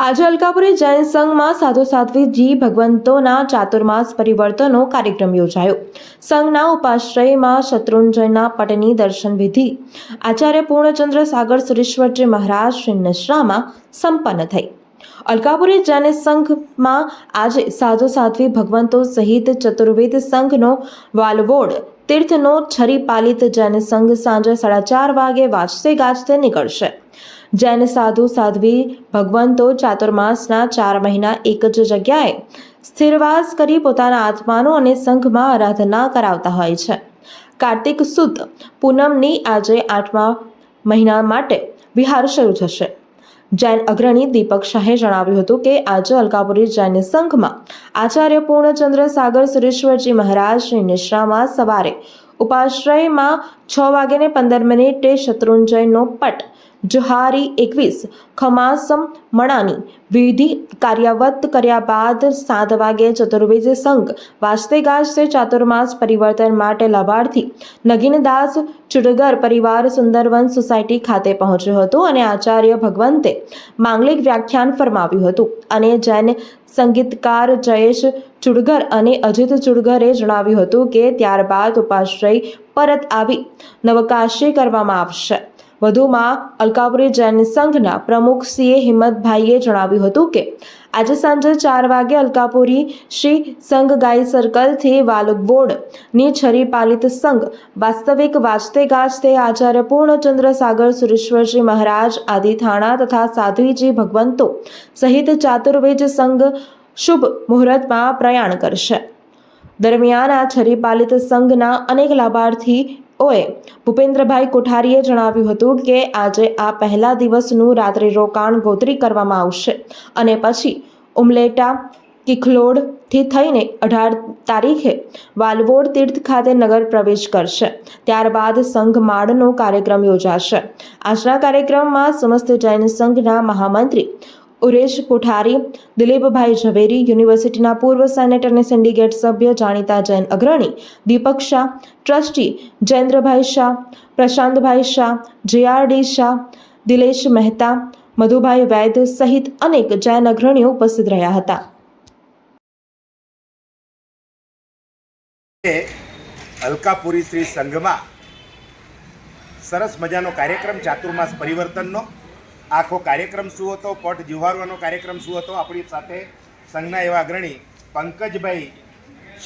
આજે અલકાપુરી જૈન સંઘમાં સાધુ સાધ્વીજી ભગવંતોના ચાતુર્માસ પરિવર્તનો કાર્યક્રમ યોજાયો. સંઘના ઉપાશ્રયમાં શત્રુંજયના પટની દર્શન વિધિ. આચાર્ય પૂર્ણચંદ્ર સાગર સુરેશ્વરજી મહારાજ શ્રી નિશ્રામાં સંપન્ન થઈ. અલકાપુરી જૈન સંઘમાં આજે સાધુ સાધ્વી ભગવંતો સહિત ચતુર્વેદ સંઘનો વાલવોડ, તીર્થનો છરી પાલિત જૈન સંઘ સાંજે સાડા ચાર વાગે વાજતે ગાજતે નીકળશે. જૈન સાધુ સાધ્વી ભગવંતો ચાતુર્માસના ચાર મહિના એક જ જગ્યાએ સ્થિરવાસ કરી પોતાના આત્માનો અને સંઘમાં આરાધના કરાવતા હોય છે. કાર્તિક સુદ પૂનમની આજે આઠમા મહિના માટે વિહાર શરૂ થશે. જૈન અગ્રણી દીપક શાહે જણાવ્યું હતું કે આજે અલકાપુરી જૈન સંઘમાં આચાર્ય પૂર્ણચંદ્ર સાગર સુરેશ્વરજી મહારાજ શ્રી નિશ્રામાં સવારે ઉપાશ્રયમાં છ વાગ્યાને પંદર મિનિટે શત્રુંજયનો પટ, જુહારી એકવીસ, ખમાસમ મણાની, વિધિ કાર્યવત કર્યા બાદ સાત વાગે ચતુર્વેદ સંઘ વાજતે ગાજતે ચાતુર્માસ પરિવર્તન માટે લાભાર્થી નગીનદાસ ચુડગર પરિવાર, સુંદરવન સોસાયટી ખાતે પહોંચ્યો હતો અને આચાર્ય ભગવંતે માંગલિક વ્યાખ્યાન ફરમાવ્યું હતું અને જૈન સંગીતકાર જયેશ ચુડગર અને અજિત ચુડગરે જણાવ્યું હતું કે ત્યારબાદ ઉપાશ્રય પરત આવી નવકાશી કરવામાં આવશે. વધુમાં અલકાપુરી જૈન સંઘના પ્રમુખ સીએ હિંમતભાઈએ જણાવ્યું હતું કે, આજે સાંજે ચાર વાગે અલકાપુરી શ્રી સંઘ ગાય સર્કલથી વાલગવોડની છરી પાલિત સંઘ વાસ્તવિક વાંચતે ગાજતે આચાર્ય પૂર્ણચંદ્ર સાગર સુરેશ્વરજી મહારાજ, આદિ થાણા તથા સાધ્વીજી ભગવંતો સહિત ચાતુર્વેજ સંઘ શુભ મુહૂર્તમાં પ્રયાણ કરશે. દરમિયાન આ છરી પાલિત સંઘના અનેક લાભાર્થીઓએ ભૂપેન્દ્રભાઈ કોઠારીએ જણાવ્યું હતું કે આજે આ પહેલા દિવસનું રાત્રિ રોકાણ ગોત્રી કરવામાં આવશે અને પછી ઉમલેટા, કિખલોડથી થઈને અઢાર તારીખે વાલવોડ તીર્થ ખાતે નગર પ્રવેશ કરશે. ત્યારબાદ સંઘ માળનો કાર્યક્રમ યોજાશે. આજના કાર્યક્રમમાં સમસ્ત જૈન સંઘના મહામંત્રી ઉરેશ કોઠારી, દિલીપભાઈ ઝવેરી, યુનિવર્સિટીના પૂર્વ સેનેટ અને સિન્ડિકેટ સભ્ય જાણીતા જૈન અગ્રણી, દીપક શાહ, ટ્રસ્ટી જયેન્દ્રભાઈ શાહ, પ્રશાંતભાઈ શાહ, જેઆરડી શાહ, દિલેશ મહેતા, મધુભાઈ વૈદ સહિત અનેક જૈન અગ્રણીઓ ઉપસ્થિત રહ્યા હતા. અલકાપુરી શ્રી સંઘમાં સરસ મજાનો કાર્યક્રમ ચાતુર્માસ પરિવર્તનનો આખો કાર્યક્રમ શું હતો? પટ જુહારવાનો કાર્યક્રમ શું હતો? આપણી સાથે સંઘના એવા અગ્રણી પંકજભાઈ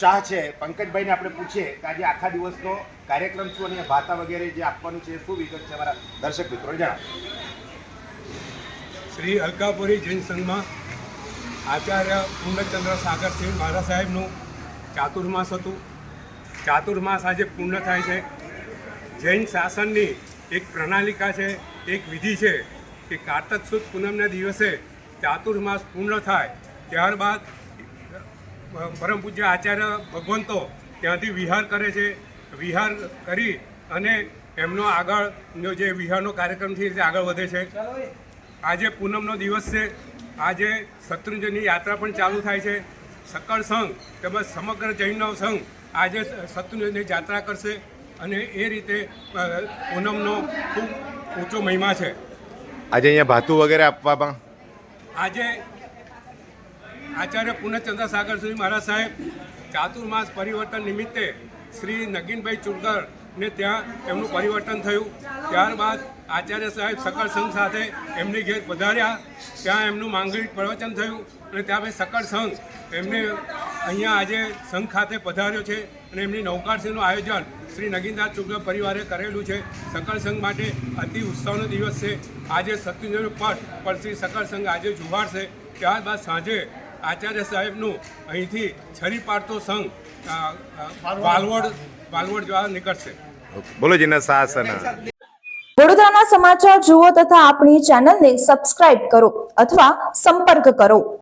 શાહ છે. પંકજભાઈને આપણે પૂછીએ કે આજે આખા દિવસનો કાર્યક્રમ શું અને ભાતા વગેરે જે આપવાનું છે, શું વિગત છે અમારા દર્શક મિત્રો? જણાવો. શ્રી અલકાપુરી જૈન સંઘમાં આચાર્ય પૂર્ણચંદ્ર સાગરસિંહ મહારાજ સાહેબનું ચાતુર્માસ હતું. ચાતુર્માસ આજે પૂર્ણ થાય છે. જૈન શાસનની એક પ્રણાલિકા છે, એક વિધિ છે. કે કારતક સુદ પૂનમના દિવસે ચાતુર્માસ પૂર્ણ થાય, ત્યારબાદ પરમ પૂજ્ય આચાર્ય ભગવંતો ત્યાંથી વિહાર કરે છે. વિહાર કરી અને એમનો આગળનો જે વિહારનો કાર્યક્રમ છે તે આગળ વધે છે. આજે પૂનમનો દિવસ છે. આજે શત્રુંજયની યાત્રા પણ ચાલુ થાય છે. સકળ સંઘ તેમજ સમગ્ર જૈનનો સંઘ આજે શત્રુંજયની યાત્રા કરશે અને એ રીતે પૂનમનો ખૂબ ઊંચો મહિમા છે. આજે અહીંયા ભાતું વગેરે આપવામાં આજે આચાર્ય પૂર્ણચંદ્ર સાગર શ્રી મહારાજ સાહેબ ચાતુર્માસ પરિવર્તન નિમિત્તે શ્રી નગીનભાઈ ચુડકર ને ત્યાં એમનું પરિવર્તન થયું. ત્યારબાદ આચાર્ય સાહેબ સકળ સંઘ સાથે એમની ઘેર પધાર્યા. ત્યાં એમનું માંગણી પ્રવચન થયું અને ત્યાં પછી સકળ સંઘ એમને અહીંયા આજે સંઘ ખાતે પધાર્યો છે અને એમની નૌકારસીનું આયોજન શ્રી નગીનદાસ શુક્લ પરિવારે કરેલું છે. સકળ સંઘ માટે અતિ ઉત્સવનો દિવસ છે. આજે સત્યુંજયનો પટ પણ શ્રી સકળ સંઘ આજે જુવાડશે ત્યારબાદ સાંજે આચાર્ય સાહેબનું અહીંથી છરી પાડતો સંઘ વાલવડ વાલવડ જવા નીકળશે. બોલો જીના વડોદરાના સમાચાર જુઓ તથા આપણી ચેનલને સબસ્ક્રાઇબ કરો અથવા સંપર્ક કરો.